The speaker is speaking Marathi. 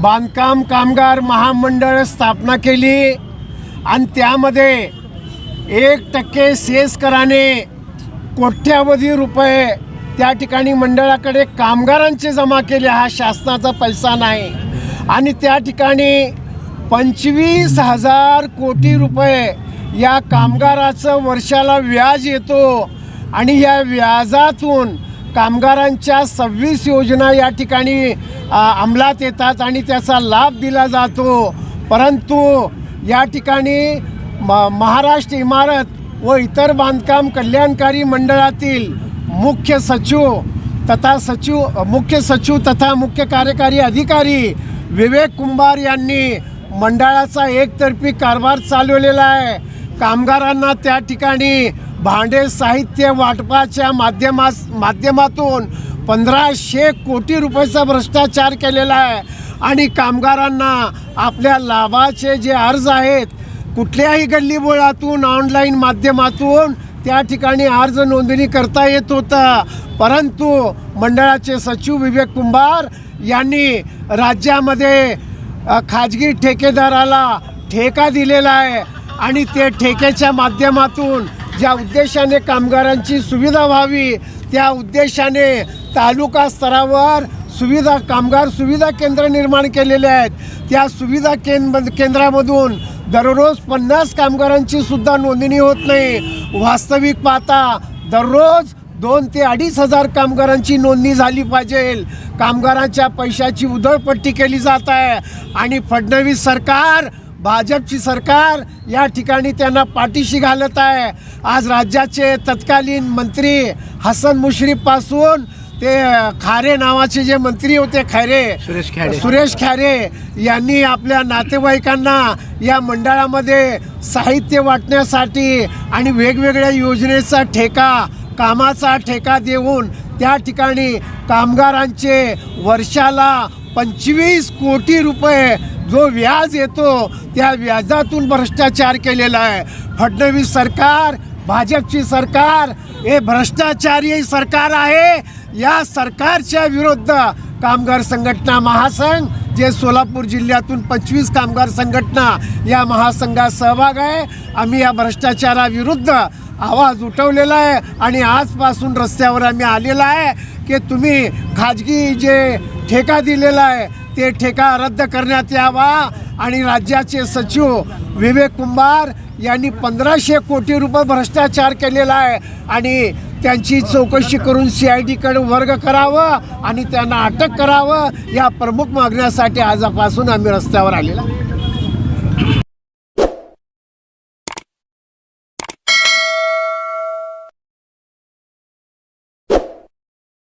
बांधकाम कामगार महामंडळ स्थापना केली आणि त्यामध्ये एक टक्के सेस कराने कोट्यावधी रुपये त्या ठिकाणी मंडळाकडे कामगारांचे जमा केले हा शासनाचा पैसा नाही. आणि त्या ठिकाणी पंचवीस हजार कोटी रुपये या कामगाराचं वर्षाला व्याज येतो आणि या व्याजातून कामगारांच्या सव्वीस योजना या ठिकाणी अंमलात येतात आणि त्याचा लाभ दिला जातो. परंतु या ठिकाणी म महाराष्ट्र इमारत व इतर बांधकाम कल्याणकारी मंडळातील मुख्य सचिव तथा सचिव मुख्य सचिव तथा मुख्य कार्यकारी अधिकारी विवेक कुंभार यांनी मंडळाचा एकतर्फी कारभार चालवलेला आहे. कामगारांना त्या ठिकाणी भांडे साहित्य वाटपाच्या माध्यमा माध्यमातून पंधराशे कोटी रुपयाचा भ्रष्टाचार केलेला आहे. आणि कामगारांना आपल्या लाभाचे जे अर्ज आहेत कुठल्याही गल्लीबोळातून ऑनलाईन माध्यमातून त्या ठिकाणी अर्ज नोंदणी करता येत होता. परंतु मंडळाचे सचिव विवेक कुंभार यांनी राज्यामध्ये खाजगी ठेकेदाराला ठेका दिलेला आहे. आणि ते ठेक्याच्या माध्यमातून ज्या उद्देशाने कामगारांची सुविधा व्हावी त्या उद्देशाने तालुका स्तरावर सुविधा कामगार सुविधा केंद्र निर्माण केलेले आहेत. त्या सुविधा केंद्र केंद्रामधून दररोज पन्नास कामगारांची सुद्धा नोंदणी होत नाही. वास्तविक पाहता दररोज दोन ते अडीच हजार कामगारांची नोंदणी झाली पाहिजे. कामगारांच्या पैशाची उधळपट्टी केली जात आहे. आणि फडणवीस सरकार भाजपची सरकार या ठिकाणी त्यांना पाठीशी घालत आहे आज राज्याचे तत्कालीन मंत्री हसन मुश्रीफपासून ते खारे नावाचे जे मंत्री होते खैरे सुरेश खैरे. सुरेश खैरे यांनी आपल्या नातेवाईकांना या मंडळामध्ये साहित्य वाटण्यासाठी आणि वेगवेगळ्या योजनेचा ठेका कामाचा ठेका देऊन त्या ठिकाणी कामगारांचे वर्षाला पंचवीस कोटी रुपये जो व्याज येतो त्या व्याजातून भ्रष्टाचार केलेला आहे. फडणवीस सरकार भाजपची सरकार हे भ्रष्टाचारी सरकार आहे. या सरकारच्या विरुद्ध कामगार संघटना महासंघ जे सोलापूर जिल्ह्यातून पंचवीस कामगार संघटना या महासंघात सहभाग आहे. आम्ही या भ्रष्टाचाराविरुद्ध आवाज उठवलेला आहे आणि आजपासून रस्त्यावर आम्ही आलेला आहे की तुम्ही खाजगी जे ठेका दिलेला आहे ते ठेका रद्द करण्यात यावा आणि राज्याचे सचिव विवेक कुंभार यांनी पंधराशे कोटी रुपये भ्रष्टाचार केलेला आहे आणि त्यांची चौकशी करून सी आय डीकडे वर्ग करावं आणि त्यांना अटक करावं या प्रमुख मागण्यासाठी आजपासून आम्ही रस्त्यावर आलेला आहे.